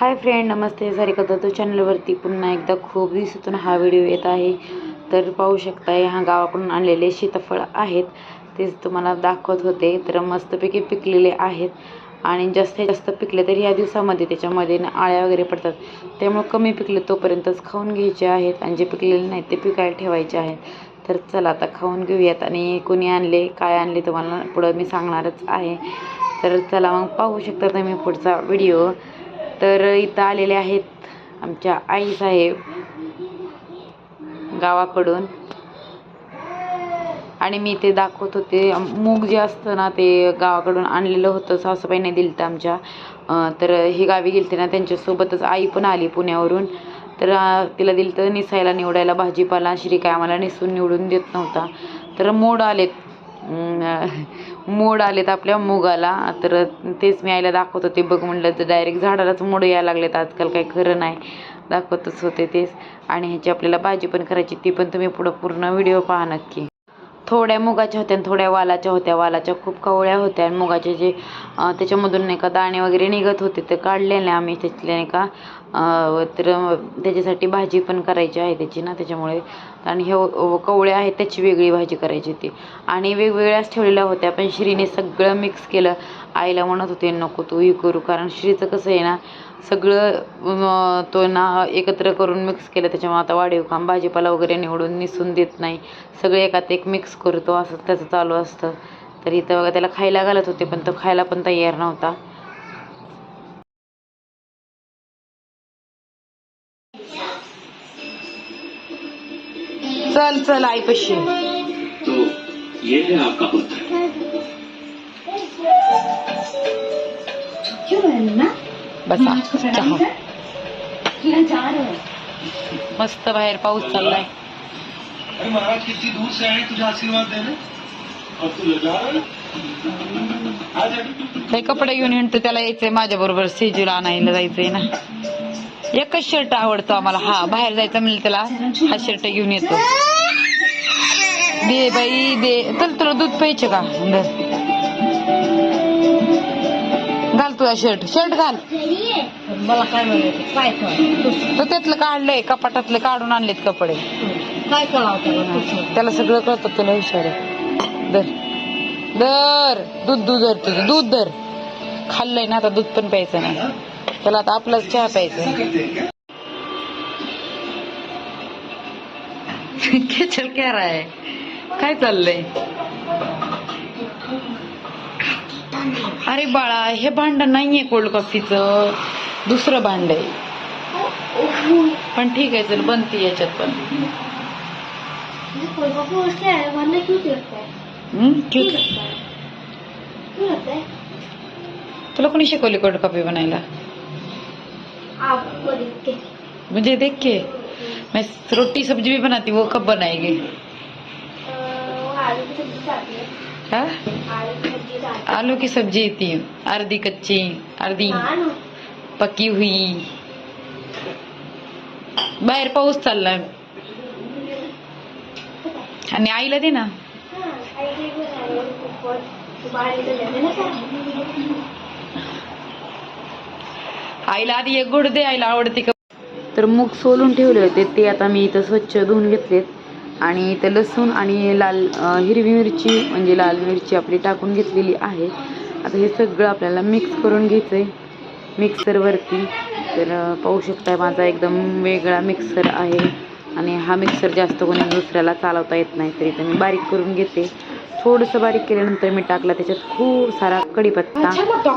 Hi friend नमस्ते. सारिका तो चॅनलवरती पुन्हा एकदा खूप दिवसातून हा व्हिडिओ येत आहे. तर पाहू शकता ह्या गावाकडून आणलेले सीताफळ आहेत. तेच तुम्हाला दाखवत होते. तर मस्तपैकी पिकलेले आहेत. आणि जास्तीत जास्त पिकले तर ह्या दिवसामध्ये त्याच्यामध्ये ना आळ्या वगैरे पडतात. त्यामुळे कमी पिकले तोपर्यंतच खाऊन घ्यायचे आहेत. आणि जे पिकलेले नाहीत ते पिकायला ठेवायचे आहेत. तर चला आता खाऊन घेऊयात. आणि कोणी आणले काय आणले तुम्हाला पुढं मी सांगणारच आहे. तर चला मग पाहू शकता तुम्ही पुढचा व्हिडिओ. तर इथं आलेले आहेत आमच्या आई साहेब गावाकडून. आणि मी ते दाखवत होते. मूग जे असतं ना ते गावाकडून आणलेलं होतं सासूबाईने दिलं तर आमच्या. तर हे गावी गेलते ना त्यांच्यासोबतच आई पण आली पुण्यावरून. तर तिला दिलं तर निसायला निवडायला भाजीपाला श्री काय आम्हाला निसून निवडून देत नव्हता. तर मोड आलेत. मोड आलेत आपल्या मुगाला. तर तेच मी आईला दाखवत होते बघ म्हणलं तर डायरेक्ट झाडालाच मोड यायला लागलेत. आजकाल काही खरं नाही. दाखवतच होते तेच. आणि ह्याची आपल्याला भाजी पण करायची ती पण तुम्ही पुढं पूर्ण व्हिडिओ पहा नक्की. थोड्या मुगाच्या होत्या आणि थोड्या वालाच्या होत्या. वालाच्या खूप कवळ्या होत्या आणि मुगाचे जे त्याच्यामधून नाही का दाणे वगैरे निघत होते ते काढलेले आम्ही त्यातले नाही का तर त्याच्यासाठी भाजी पण करायची आहे त्याची ना त्याच्यामुळे. आणि हे कवळे कवळ्या आहेत त्याची वेगळी भाजी करायची ती आणि वेगवेगळ्याच ठेवलेल्या होत्या पण श्रीने सगळं मिक्स केलं. आईला म्हणत होते नको तू ही करू. कारण श्रीचं कसं आहे ना सगळं तो ना एकत्र करून मिक्स केलं. त्याच्यामुळे आता वाढीव काम भाजीपाला वगैरे निवडून निसून देत नाही. सगळे एकात एक मिक्स करतो असं त्याचं चालू असतं. तर इथं बघा त्याला खायला घालत होते पण तो खायला पण तयार नव्हता. चल चल आईपशी. तो ये है आपका पुत्र. बसा. चहा. मस्त बाहेर पाऊस चाललाय. अरे महाराज कितनी दूर से आए तुझे आशीर्वाद देने और तू ले जा रहा है आ जा काही कपडे घेऊन हिंडतो त्याला यायचंय माझ्या बरोबर सेजूला आणायला जायचंय ना. एकच शर्ट आवडतो आम्हाला. हा बाहेर जायचं म्हणलं त्याला. हा शर्ट घेऊन येतो. दे बाई दे. चल तुला दूध प्यायचे का? तुझा शर्ट शर्ट घाल. मला काय म्हणायचं? काय कळ तो त्यातलं काढलंय कपाटातलं काढून आणलेत कपडे. काय कळावं त्याला सगळं कळतं तुला हुशार आहे. दर दर दूध दूध धर तुझं. दूध धर. खाल्लंय ना आता दूध पण प्यायचं नाही. त्याला आता आपलाच चहा प्यायचा खेचल क्या रहा है काय चाललंय? अरे बाळा हे भांड नाहीये कोल्ड कॉफीचं दुसरं भांड आहे. पण ठीक आहे चल बनती याच्यात पण. तुला कोणी शिकवली कोल्ड कॉफी बनायला? आपको देख के मुझे देख के मैं रोटी सब्जी भी बनाती वो कब बनाएगी हाँ? आलू की सब्जी येती अर्धी कच्ची अर्धी। पकी हुई। बाहेर पाऊस चाललाय आणि आईला दे ना? आईला आधी एक गोड दे आईला आवडते का तर मूग सोलून ठेवले होते ते आता मी इथं स्वच्छ धुवून घेतलेत. आणि इथं लसूण आणि लाल हिरवी मिरची म्हणजे लाल मिरची आपली टाकून घेतलेली आहे. आता हे सगळं आपल्याला मिक्स करून घ्यायचं आहे मिक्सरवरती तर पाहू शकताय माझा एकदम वेगळा मिक्सर आहे. आणि हा मिक्सर जास्त कोणी दुसऱ्याला चालवता येत नाही तरी तर मी बारीक करून घेते. थोडंसं बारीक केल्यानंतर मी टाकला त्याच्यात खूप सारा कढीपत्ता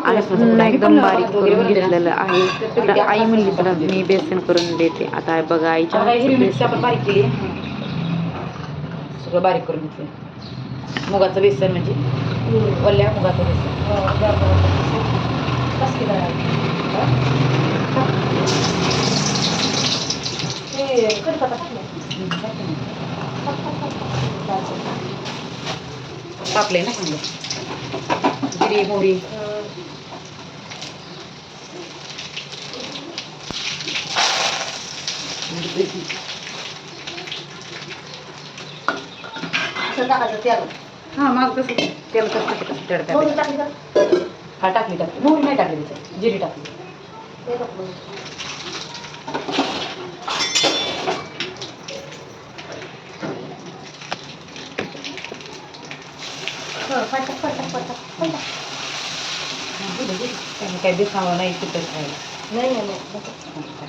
आणि पुन्हा एकदम बारीक करून घेतलेलं आहे. तर आई म्हणली तुला मी बेसन करून देते. आता बघा आईच्या हातचं बेसन. आपण बारीक केली सगळं बारीक करून घेतलं. मुगाचं बेसन म्हणजे? वल्ल्या मुगाचं बेसन. टाकले ना चांगलं. जिरी मोहरी. असं टाकायचं त्याला. हा माझं कसं तेल कसं कसं तडका मोहरी टाकली का? हा टाकली टाकली. मोहरी नाही टाकली त्याच्यात. जिरी टाकली. ते. हो, पटक, पटक, पटक, पटक. काही दिसावं नाही खायला नाही. नाही नाही नको. हे जा.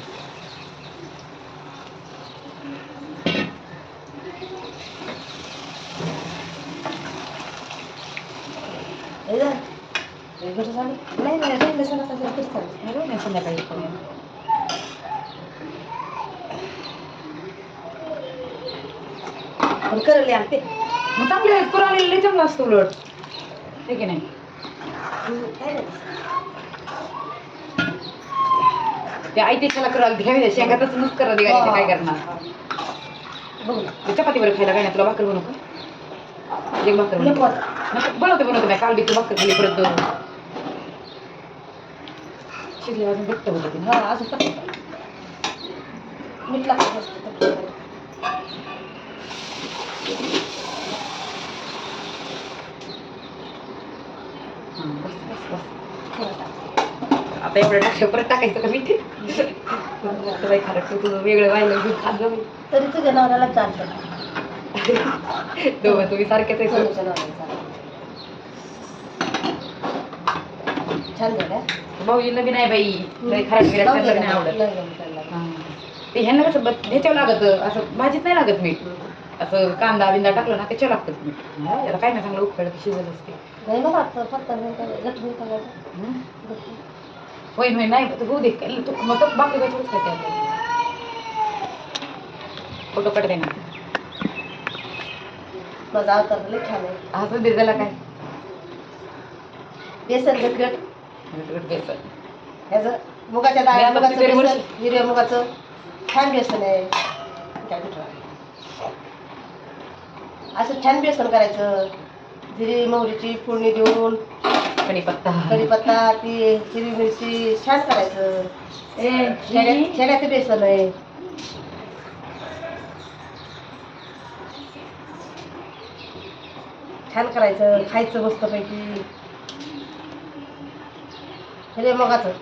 हे बरं झालं? नाही नाही राहिलं तरी चालेल. संध्याकाळी. पण करले आणते मग चांगले आहेत पुराले लय चांगलं असतं उलट आहे की नाही काय नाही ते आई त्याला करायला घ्यावी शेंगातच नुस करा काय करणार बघू चपाती बरं खायला काय नाही तुला भाकर बनवू का एक भाकर बनव. बनवते बनवते नाही काल बी तू भाकर खाली परत शिजले अजून घट्ट होतं हा असं मीठ आता एवढं टाकलं परत टाकायचं का मीठ आता खरं तू तुझं वेगळं व्हायला घेऊन खात तरी तुझ्या नवऱ्याला चालतं दोघं तुम्ही सारखेच आहे सोनूच्या नवऱ्याला छान झालं भाऊजींना बी नाही बाई खराब केलं नाही आवडत ते ह्यांना कसं ह्याच्यावर लागत असं भाजीत नाही लागत मीठ असं कांदा बिंदा टाकलं ना त्याच्यावर लागतं मीठ हां, याला काय नाही चांगलं उकळलं शिजत असते होय होय नाही होऊ दे मग बाकी काय फोटो काढते ना माझा अवतार लय छान आहे. त्याला काय. बेसन गट गटगट बेसन. ह्याचं मुगाच्या डाळ मी आता मुगाचं बेसन हिरव्या मुगाचं. छान बेसन आहे. काय कुठं असं छान बेसन करायचं. जिरी मोहरीची फोडणी देऊन. कढीपत्ता. कढीपत्ता ती हिरवी मिरची छान करायचं. ए शेड्या- शेड्याचं बेसन आहे. छान करायचं खायचं मस्तपैकी हिरव्या मुगाचं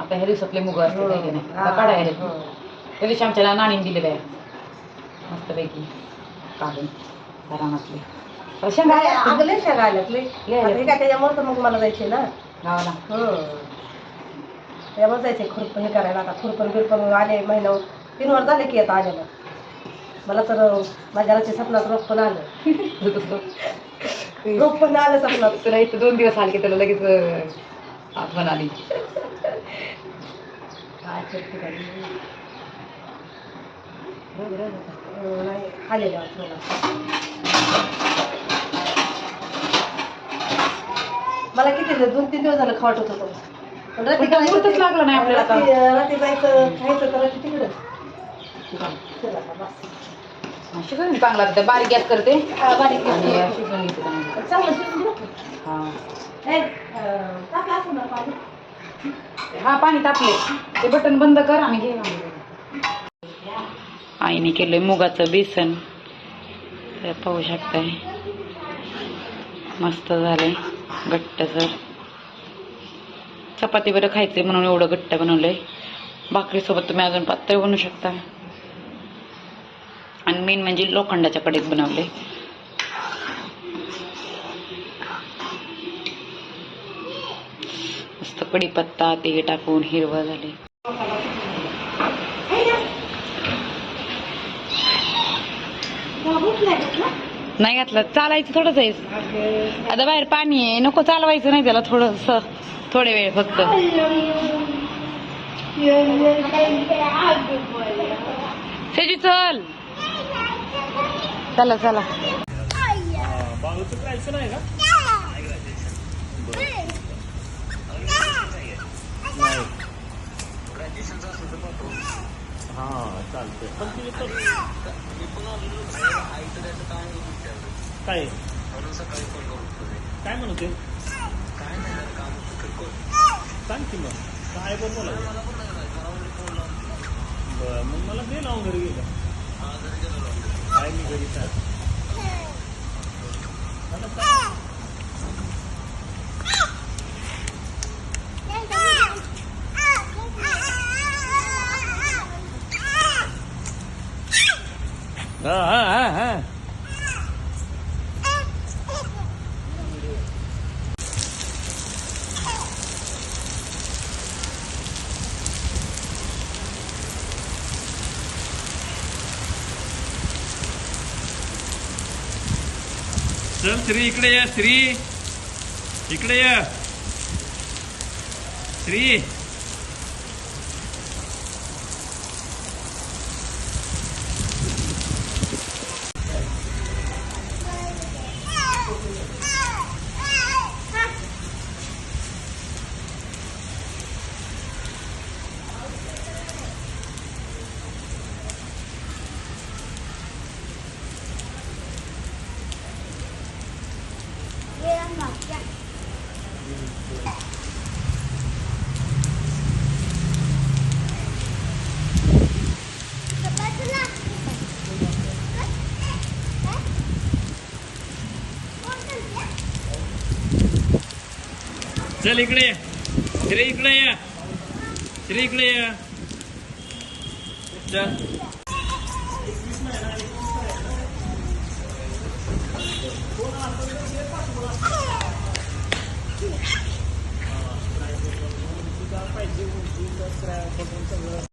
आता ह्या दिवसातले मुग हो. हा. काढायला हो. त्या दिवशी आमच्या नाणीने दिले बाया मस्तपैकी काढून रानातले तर शेंगा नाही, असतील. अगं लय शेंगा आल्यात लय. लय आता आल्यात. हे काय त्याच्यामुळे तर मग मला जायचे ना गावाला हं. त्यामुळे जायचे खुरपण हे करायला आता खुरपण बिरपण आले महिना तीन वर झाले की आता आलेलं मला तर माझ्या घराच्या स्वप्नात रोप पण आलं. रोप पण आलं स्वप्नात तुला इथं दोन दिवस आले की तुला लगेच आठवण आली. काय करते नाही आलेलं मला? किती दोन तीन दिवस झालं खावट होत होतं पण रात्री लागला नाही आपल्याला. रात्री जायचं खायचं करायचं तिकडं. घे चांगला. आता बारीक गॅस करते. हा, बारीक गॅस. घेते चांगलं. हा. हे, पाणी? तापले ते बटन बंद कर आणि घे. आईने केलंय मुगाचं बेसन. तर पाहू शकताय. मस्त झालंय. घट्टसर चपाती बरं खायचंय म्हणून एवढं घट्ट बनवलंय. भाकरीसोबत तुम्ही अजून पातळ बनवू शकता. मेन म्हणजे लोखंडाच्या कढईत बनवले. मस्त कढीपत्ता ते टाकून हिरवं झाले. नाही घातलं चालायचं थोडंच आहे. आता बाहेर पाणी आहे नको चालवायचं नाही त्याला थोडस थोडे वेळ फक्त. चल. चला चला. बाळूचं करायचं नाही का पण काय? काय म्हणते? सांग की मग. काय बोल बोला बरं मग मला दे लावून घरी गेलं. 아, 아, 아, 아. चल श्री इकडे या श्री. इकडे या. श्री. चल इकडे या. श्री इकडे या. श्री इकडे या. चल. पाहिजे